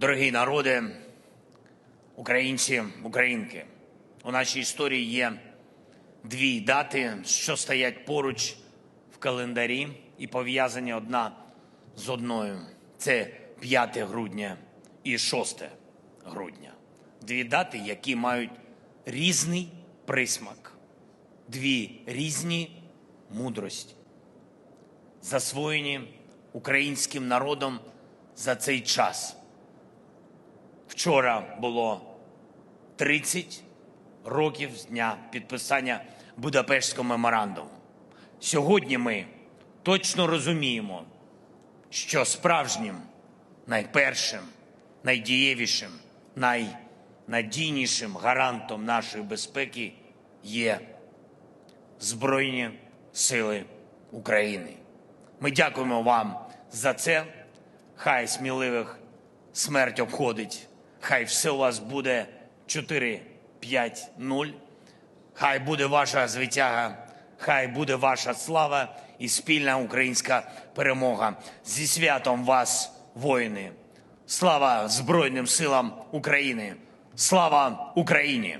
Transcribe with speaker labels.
Speaker 1: Дорогі народи, українці, українки, у нашій історії є дві дати, що стоять поруч в календарі і пов'язані одна з одною. Це 5 грудня і 6 грудня. Дві дати, які мають різний присмак, дві різні мудрості, засвоєні українським народом за цей час. Вчора було 30 років з дня підписання Будапештського меморандуму. Сьогодні ми точно розуміємо, що справжнім, найпершим, найдієвішим, найнадійнішим гарантом нашої безпеки є Збройні Сили України. Ми дякуємо вам за це. Хай сміливих смерть обходить. Хай все у вас буде 4-5-0. Хай буде ваша звитяга, хай буде ваша слава і спільна українська перемога. Зі святом вас, воїни! Слава Збройним силам України! Слава Україні!